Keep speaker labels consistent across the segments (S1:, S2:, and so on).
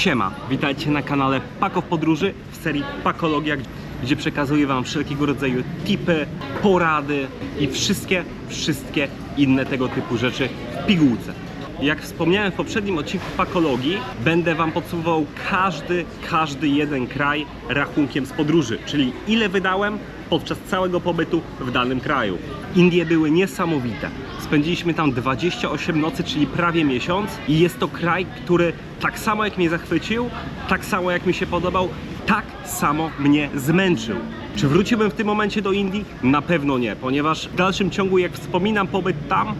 S1: Siema, witajcie na kanale Pako w Podróży w serii Pakologia, gdzie przekazuję Wam wszelkiego rodzaju tipy, porady i wszystkie, wszystkie inne tego typu rzeczy w pigułce. Jak wspomniałem w poprzednim odcinku Pakologii, będę Wam podsumował każdy, każdy jeden kraj rachunkiem z podróży, czyli ile wydałem podczas całego pobytu w danym kraju. Indie były niesamowite. Spędziliśmy tam 28 nocy, czyli prawie miesiąc i jest to kraj, który tak samo jak mnie zachwycił, tak samo jak mi się podobał, tak samo mnie zmęczył. Czy wróciłbym w tym momencie do Indii? Na pewno nie, ponieważ w dalszym ciągu jak wspominam pobyt tam,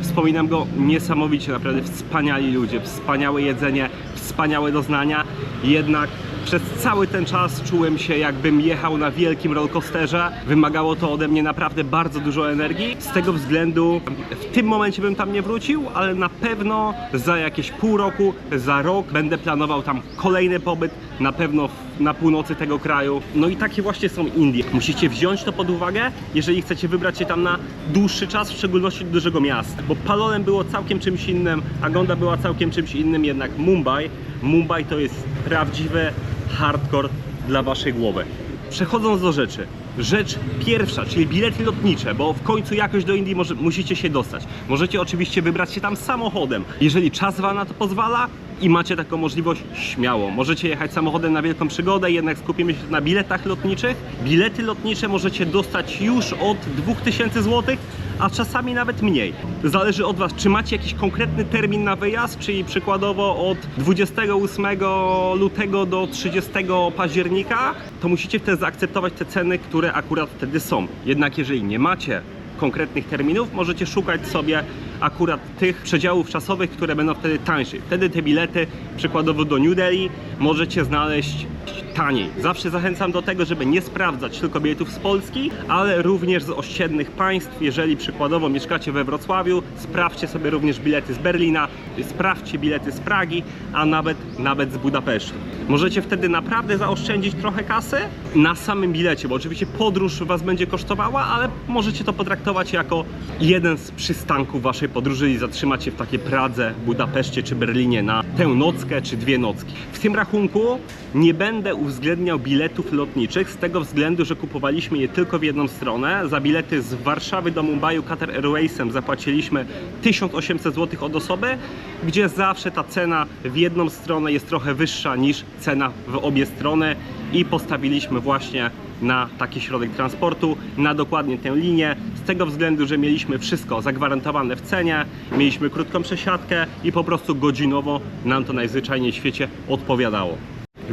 S1: Wspominam go niesamowicie, naprawdę wspaniali ludzie, wspaniałe jedzenie, wspaniałe doznania. Jednak przez cały ten czas czułem się jakbym jechał na wielkim rollercoasterze. Wymagało to ode mnie naprawdę bardzo dużo energii. Z tego względu w tym momencie bym tam nie wrócił, ale na pewno za jakieś pół roku, za rok będę planował tam kolejny pobyt, na pewno na północy tego kraju. No i takie właśnie są Indie. Musicie wziąć to pod uwagę, jeżeli chcecie wybrać się tam na dłuższy czas, w szczególności do dużego miasta. Bo Palolem było całkiem czymś innym, Agonda była całkiem czymś innym, jednak Mumbai, Mumbai to jest prawdziwy hardcore dla waszej głowy. Przechodząc do rzeczy. Rzecz pierwsza, czyli bilety lotnicze, bo w końcu jakoś do Indii może, musicie się dostać. Możecie oczywiście wybrać się tam samochodem. Jeżeli czas wam na to pozwala i macie taką możliwość, śmiało. Możecie jechać samochodem na wielką przygodę, jednak skupimy się na biletach lotniczych. Bilety lotnicze możecie dostać już od 2000 zł, a czasami nawet mniej. Zależy od Was, czy macie jakiś konkretny termin na wyjazd, czyli przykładowo od 28 lutego do 30 października, to musicie wtedy zaakceptować te ceny, które akurat wtedy są. Jednak jeżeli nie macie konkretnych terminów, możecie szukać sobie akurat tych przedziałów czasowych, które będą wtedy tańsze. Wtedy te bilety, przykładowo do New Delhi, możecie znaleźć taniej. Zawsze zachęcam do tego, żeby nie sprawdzać tylko biletów z Polski, ale również z ościennych państw. Jeżeli przykładowo mieszkacie we Wrocławiu, sprawdźcie sobie również bilety z Berlina, sprawdźcie bilety z Pragi, a nawet, nawet z Budapesztu. Możecie wtedy naprawdę zaoszczędzić trochę kasy na samym bilecie, bo oczywiście podróż Was będzie kosztowała, ale możecie to potraktować jako jeden z przystanków Waszej podróży i zatrzymać się w takiej Pradze, Budapeszcie czy Berlinie na tę nockę czy dwie nocki. W tym rachunku nie będę uwzględniał biletów lotniczych z tego względu, że kupowaliśmy je tylko w jedną stronę. Za bilety z Warszawy do Mumbaiu Qatar Airwaysem zapłaciliśmy 1800 zł od osoby, gdzie zawsze ta cena w jedną stronę jest trochę wyższa niż cena w obie strony i postawiliśmy właśnie na taki środek transportu, na dokładnie tę linię, z tego względu, że mieliśmy wszystko zagwarantowane w cenie, mieliśmy krótką przesiadkę i po prostu godzinowo nam to najzwyczajniej w świecie odpowiadało.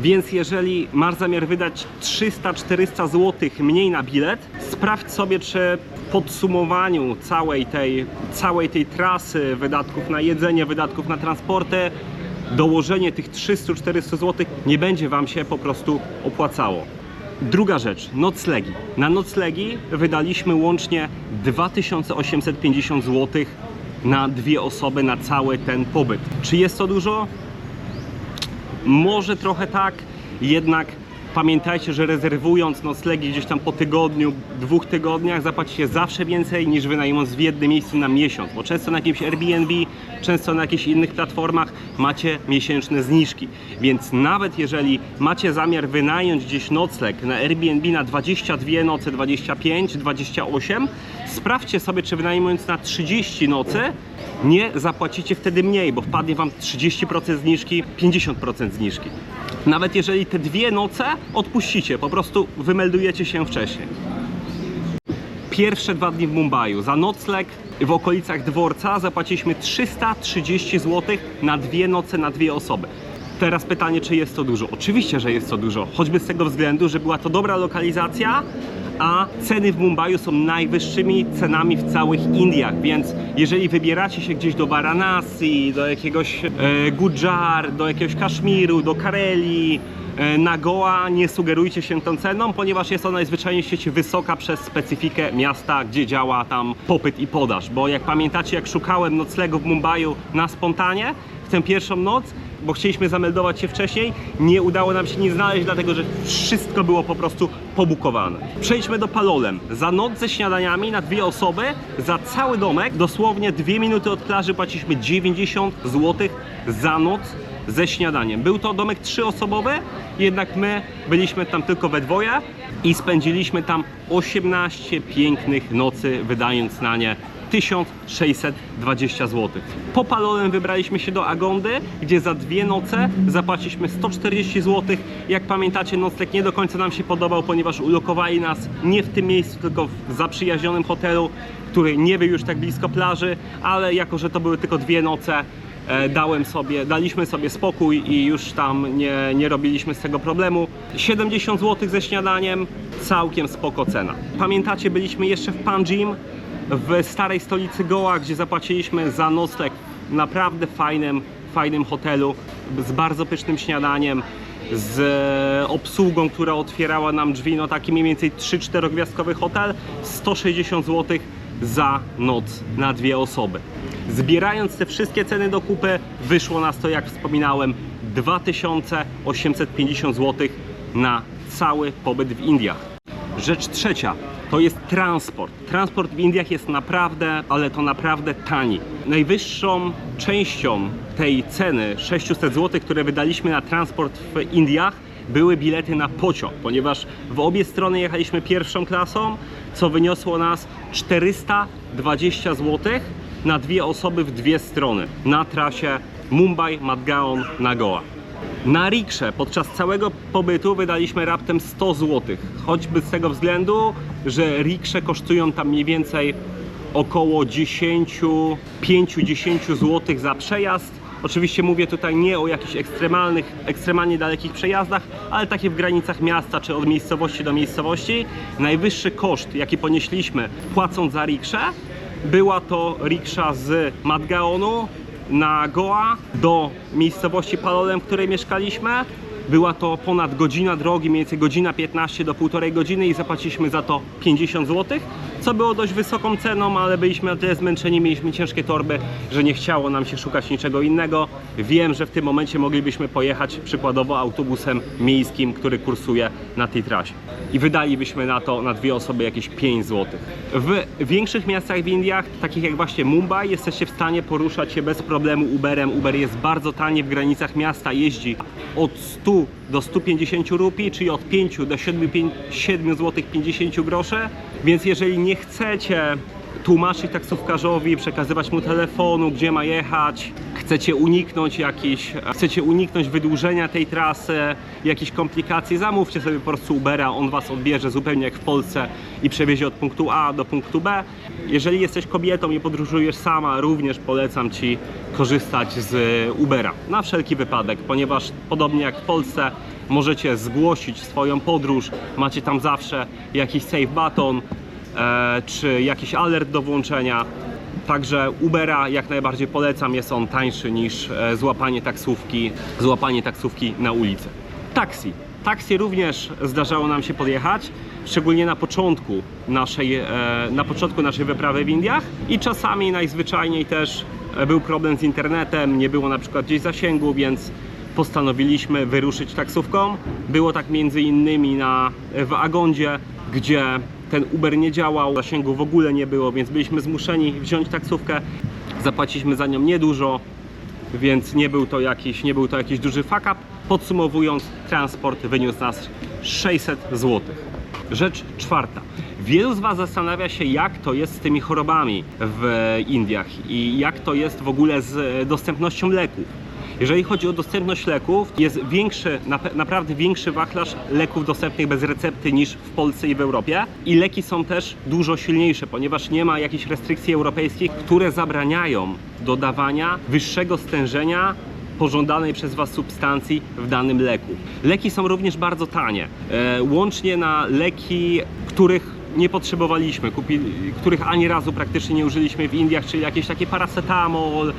S1: Więc jeżeli masz zamiar wydać 300-400 zł mniej na bilet, sprawdź sobie, czy w podsumowaniu całej tej, całej tej trasy, wydatków na jedzenie, wydatków na transporty, dołożenie tych 300-400 zł nie będzie Wam się po prostu opłacało. Druga rzecz, noclegi. Na noclegi wydaliśmy łącznie 2850 zł na dwie osoby na cały ten pobyt. Czy jest to dużo? Może trochę tak, jednak pamiętajcie, że rezerwując noclegi gdzieś tam po tygodniu, dwóch tygodniach zapłacicie zawsze więcej niż wynajmując w jednym miejscu na miesiąc, bo często na jakimś Airbnb, często na jakichś innych platformach macie miesięczne zniżki. Więc nawet jeżeli macie zamiar wynająć gdzieś nocleg na Airbnb na 22 noce, 25, 28, sprawdźcie sobie, czy wynajmując na 30 nocy nie zapłacicie wtedy mniej, bo wpadnie Wam 30% zniżki, 50% zniżki. Nawet jeżeli te dwie noce odpuścicie, po prostu wymeldujecie się wcześniej. Pierwsze dwa dni w Mumbaiu za nocleg w okolicach dworca zapłaciliśmy 330 zł na dwie noce na dwie osoby. Teraz pytanie, czy jest to dużo? Oczywiście, że jest to dużo, choćby z tego względu, że była to dobra lokalizacja, a ceny w Mumbaiu są najwyższymi cenami w całych Indiach, więc jeżeli wybieracie się gdzieś do Varanasi, do jakiegoś e, Gujar, do jakiegoś Kaszmiru, do Kareli, e, na Goa, nie sugerujcie się tą ceną, ponieważ jest ona świecie wysoka przez specyfikę miasta, gdzie działa tam popyt i podaż, bo jak pamiętacie, jak szukałem noclegu w Mumbaiu na spontanie, tę pierwszą noc, bo chcieliśmy zameldować się wcześniej. Nie udało nam się nic znaleźć, dlatego że wszystko było po prostu pobukowane. Przejdźmy do Palolem. Za noc ze śniadaniami na dwie osoby, za cały domek, dosłownie dwie minuty od plaży płaciliśmy 90 zł za noc ze śniadaniem. Był to domek trzyosobowy, jednak my byliśmy tam tylko we dwoje i spędziliśmy tam 18 pięknych nocy, wydając na nie 1620 zł. Po Palolem wybraliśmy się do Agondy, gdzie za dwie noce zapłaciliśmy 140 zł. Jak pamiętacie, nocleg nie do końca nam się podobał, ponieważ ulokowali nas nie w tym miejscu, tylko w zaprzyjaźnionym hotelu, który nie był już tak blisko plaży, ale jako, że to były tylko dwie noce, e, dałem sobie, daliśmy sobie spokój i już tam nie, nie robiliśmy z tego problemu. 70 zł ze śniadaniem, całkiem spoko cena. Pamiętacie, byliśmy jeszcze w Panjim, w starej stolicy Goa, gdzie zapłaciliśmy za nocleg w naprawdę fajnym, fajnym hotelu z bardzo pysznym śniadaniem, z e, obsługą, która otwierała nam drzwi, no taki mniej więcej 3-4 gwiazdkowy hotel, 160 zł za noc na dwie osoby. Zbierając te wszystkie ceny do kupy, wyszło nas to, jak wspominałem, 2850 zł na cały pobyt w Indiach. Rzecz trzecia to jest transport. Transport w Indiach jest naprawdę, ale to naprawdę tani. Najwyższą częścią tej ceny 600 zł, które wydaliśmy na transport w Indiach, były bilety na pociąg, ponieważ w obie strony jechaliśmy pierwszą klasą, co wyniosło nas 420 zł na dwie osoby w dwie strony na trasie Mumbai, Madgaon, Nagoa. Na riksze podczas całego pobytu wydaliśmy raptem 100 zł. Choćby z tego względu, że riksze kosztują tam mniej więcej około 10, 5-10 zł za przejazd. Oczywiście mówię tutaj nie o jakichś ekstremalnych, ekstremalnie dalekich przejazdach, ale takie w granicach miasta czy od miejscowości do miejscowości. Najwyższy koszt, jaki ponieśliśmy płacąc za rikszę, była to riksza z Madgaonu na Goa do miejscowości Palolem, w której mieszkaliśmy. Była to ponad godzina drogi, mniej więcej godzina 15 do półtorej godziny i zapłaciliśmy za to 50 zł, co było dość wysoką ceną, ale byliśmy na tyle zmęczeni, mieliśmy ciężkie torby, że nie chciało nam się szukać niczego innego. Wiem, że w tym momencie moglibyśmy pojechać przykładowo autobusem miejskim, który kursuje na tej trasie. I wydalibyśmy na to na dwie osoby jakieś 5 zł. W większych miastach w Indiach, takich jak właśnie Mumbai, jesteście w stanie poruszać się bez problemu Uberem. Uber jest bardzo tani w granicach miasta, jeździ od 100 do 150 rupii, czyli od 5 do 7, 7 zł 50 groszy. Więc jeżeli nie chcecie tłumaczyć taksówkarzowi, przekazywać mu telefonu, gdzie ma jechać, chcecie uniknąć jakichś, chcecie uniknąć wydłużenia tej trasy, jakichś komplikacji, zamówcie sobie po prostu Ubera, on was odbierze zupełnie jak w Polsce i przewiezie od punktu A do punktu B. Jeżeli jesteś kobietą i podróżujesz sama, również polecam Ci korzystać z Ubera. Na wszelki wypadek, ponieważ podobnie jak w Polsce możecie zgłosić swoją podróż, macie tam zawsze jakiś save button, czy jakiś alert do włączenia. Także Ubera jak najbardziej polecam, jest on tańszy niż e, złapanie taksówki, złapanie taksówki na ulicy. Taksi. Taksi również zdarzało nam się podjechać, szczególnie na początku naszej, e, na początku naszej wyprawy w Indiach i czasami najzwyczajniej też e, był problem z internetem, nie było na przykład gdzieś zasięgu, więc postanowiliśmy wyruszyć taksówką. Było tak między innymi na, w Agondzie, gdzie ten Uber nie działał, zasięgu w ogóle nie było, więc byliśmy zmuszeni wziąć taksówkę. Zapłaciliśmy za nią niedużo, więc nie był to jakiś, nie był to jakiś duży fuck up. Podsumowując, transport wyniósł nas 600 zł. Rzecz czwarta. Wielu z Was zastanawia się, jak to jest z tymi chorobami w Indiach i jak to jest w ogóle z dostępnością leków. Jeżeli chodzi o dostępność leków, jest większy, nap- naprawdę większy wachlarz leków dostępnych bez recepty niż w Polsce i w Europie. I leki są też dużo silniejsze, ponieważ nie ma jakichś restrykcji europejskich, które zabraniają dodawania wyższego stężenia pożądanej przez Was substancji w danym leku. Leki są również bardzo tanie. E, łącznie na leki, których nie potrzebowaliśmy, kupi, których ani razu praktycznie nie użyliśmy w Indiach, czyli jakieś takie paracetamol,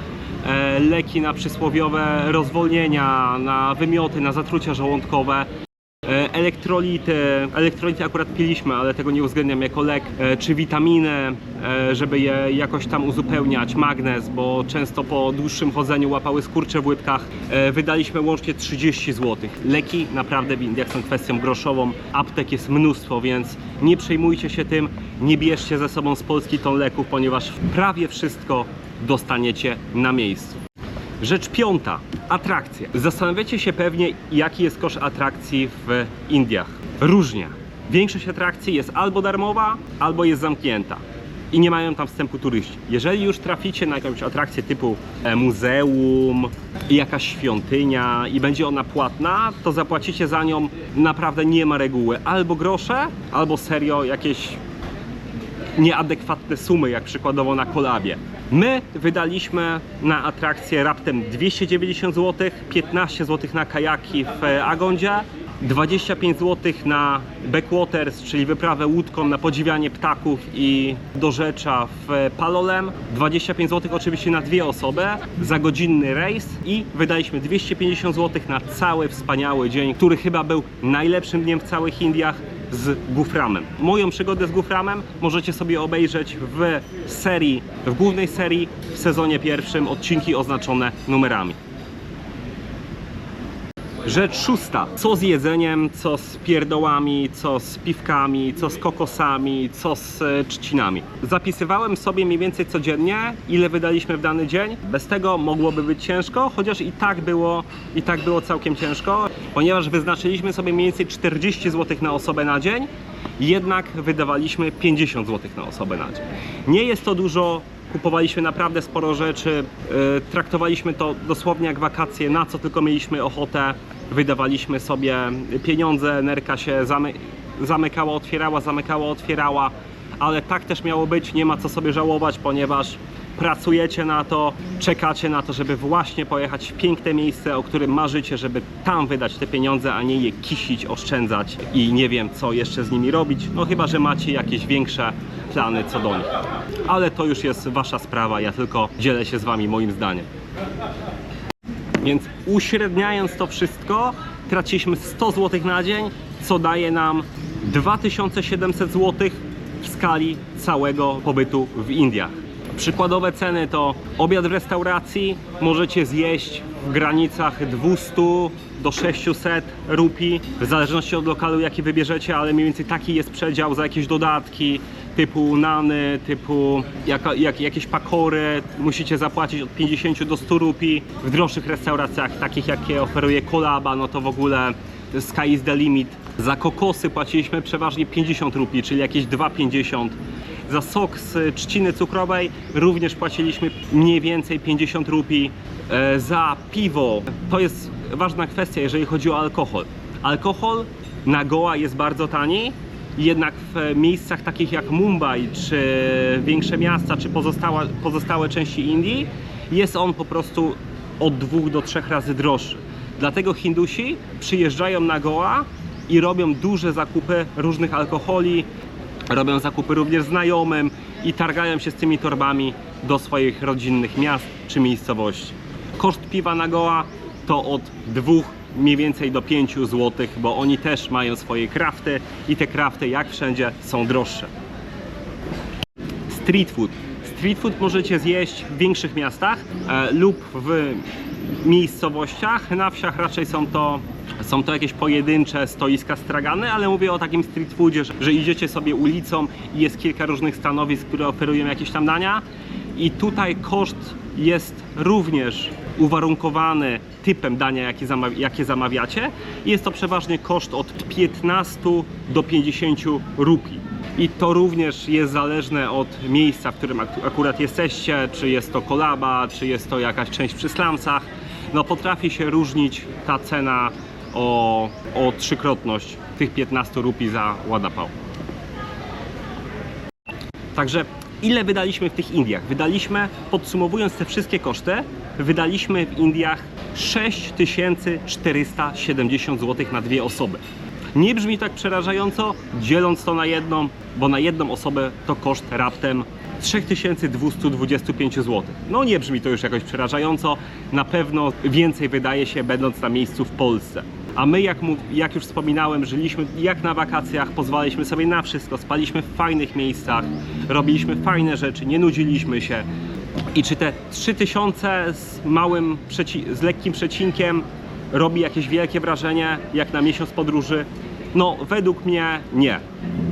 S1: leki na przysłowiowe rozwolnienia, na wymioty, na zatrucia żołądkowe. E, Elektrolity, elektrolity akurat piliśmy, ale tego nie uwzględniam jako lek, e, czy witaminy, e, żeby je jakoś tam uzupełniać, magnez, bo często po dłuższym chodzeniu łapały skurcze w łydkach. E, Wydaliśmy łącznie 30 zł. Leki naprawdę w Indiach są kwestią groszową, aptek jest mnóstwo, więc nie przejmujcie się tym, nie bierzcie ze sobą z Polski ton leków, ponieważ prawie wszystko dostaniecie na miejscu. Rzecz piąta, atrakcje. Zastanawiacie się pewnie, jaki jest koszt atrakcji w Indiach. Różnie. Większość atrakcji jest albo darmowa, albo jest zamknięta. I nie mają tam wstępu turyści. Jeżeli już traficie na jakąś atrakcję typu e, muzeum, jakaś świątynia i będzie ona płatna, to zapłacicie za nią naprawdę nie ma reguły. Albo grosze, albo serio jakieś nieadekwatne sumy, jak przykładowo na kolabie. My wydaliśmy na atrakcję raptem 290 zł, 15 zł na kajaki w e, Agondzie, 25 zł na backwaters, czyli wyprawę łódką na podziwianie ptaków i dorzecza w e, Palolem, 25 zł oczywiście na dwie osoby za godzinny rejs i wydaliśmy 250 zł na cały wspaniały dzień, który chyba był najlepszym dniem w całych Indiach z Guframem. Moją przygodę z Guframem możecie sobie obejrzeć w serii, w głównej serii w sezonie pierwszym, odcinki oznaczone numerami. Rzecz szósta. Co z jedzeniem, co z pierdołami, co z piwkami, co z kokosami, co z e, trzcinami. Zapisywałem sobie mniej więcej codziennie, ile wydaliśmy w dany dzień. Bez tego mogłoby być ciężko, chociaż i tak było, i tak było całkiem ciężko, ponieważ wyznaczyliśmy sobie mniej więcej 40 zł na osobę na dzień, jednak wydawaliśmy 50 zł na osobę na dzień. Nie jest to dużo, kupowaliśmy naprawdę sporo rzeczy, yy, traktowaliśmy to dosłownie jak wakacje, na co tylko mieliśmy ochotę, wydawaliśmy sobie pieniądze, nerka się zamy zamykała, otwierała, zamykała, otwierała, ale tak też miało być, nie ma co sobie żałować, ponieważ pracujecie na to, czekacie na to, żeby właśnie pojechać w piękne miejsce, o którym marzycie, żeby tam wydać te pieniądze, a nie je kisić, oszczędzać i nie wiem co jeszcze z nimi robić, no chyba, że macie jakieś większe plany co do nich. Ale to już jest wasza sprawa, ja tylko dzielę się z wami moim zdaniem. Więc uśredniając to wszystko, traciliśmy 100 zł na dzień, co daje nam 2700 zł w skali całego pobytu w Indiach. Przykładowe ceny to obiad w restauracji możecie zjeść w granicach 200 do 600 rupii, w zależności od lokalu jaki wybierzecie, ale mniej więcej taki jest przedział za jakieś dodatki typu nany, typu jak, jakieś pakory, musicie zapłacić od 50 do 100 rupii. W droższych restauracjach, takich jakie oferuje Kolaba, no to w ogóle sky is the limit. Za kokosy płaciliśmy przeważnie 50 rupii, czyli jakieś 2,50. Za sok z trzciny cukrowej również płaciliśmy mniej więcej 50 rupii. E, Za piwo to jest ważna kwestia, jeżeli chodzi o alkohol. Alkohol na Goa jest bardzo tani, jednak w miejscach takich jak Mumbai, czy większe miasta, czy pozostałe, pozostałe części Indii jest on po prostu od dwóch do trzech razy droższy. Dlatego Hindusi przyjeżdżają na Goa i robią duże zakupy różnych alkoholi, robią zakupy również znajomym i targają się z tymi torbami do swoich rodzinnych miast czy miejscowości. Koszt piwa na Goa to od 2 mniej więcej do 5 zł, bo oni też mają swoje krafty i te krafty jak wszędzie są droższe. Street food. Street food możecie zjeść w większych miastach e, lub w miejscowościach. Na wsiach raczej są to, są to jakieś pojedyncze stoiska stragane, ale mówię o takim street foodzie, że, idziecie sobie ulicą i jest kilka różnych stanowisk, które oferują jakieś tam dania. I tutaj koszt jest również uwarunkowany typem dania, jakie, zamawia, jakie zamawiacie. Jest to przeważnie koszt od 15 do 50 rupii. I to również jest zależne od miejsca, w którym ak- akurat jesteście, czy jest to kolaba, czy jest to jakaś część przy slumsach. No potrafi się różnić ta cena o, o trzykrotność tych 15 rupii za ładapał. Także ile wydaliśmy w tych Indiach? Wydaliśmy, podsumowując te wszystkie koszty, wydaliśmy w Indiach 6470 zł na dwie osoby. Nie brzmi tak przerażająco, dzieląc to na jedną, bo na jedną osobę to koszt raptem 3225 zł. No nie brzmi to już jakoś przerażająco, na pewno więcej wydaje się będąc na miejscu w Polsce. A my, jak, jak już wspominałem, żyliśmy jak na wakacjach, pozwalaliśmy sobie na wszystko, spaliśmy w fajnych miejscach, robiliśmy fajne rzeczy, nie nudziliśmy się. I czy te 3000 z małym, z lekkim przecinkiem robi jakieś wielkie wrażenie, jak na miesiąc podróży? No, według mnie nie.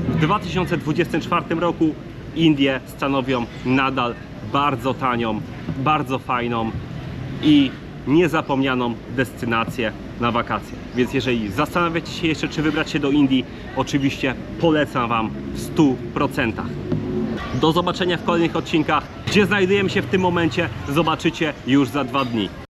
S1: W 2024 roku Indie stanowią nadal bardzo tanią, bardzo fajną i niezapomnianą destynację na wakacje. Więc jeżeli zastanawiacie się jeszcze, czy wybrać się do Indii, oczywiście polecam Wam w 100%. Do zobaczenia w kolejnych odcinkach. Gdzie znajdujemy się w tym momencie, zobaczycie już za dwa dni.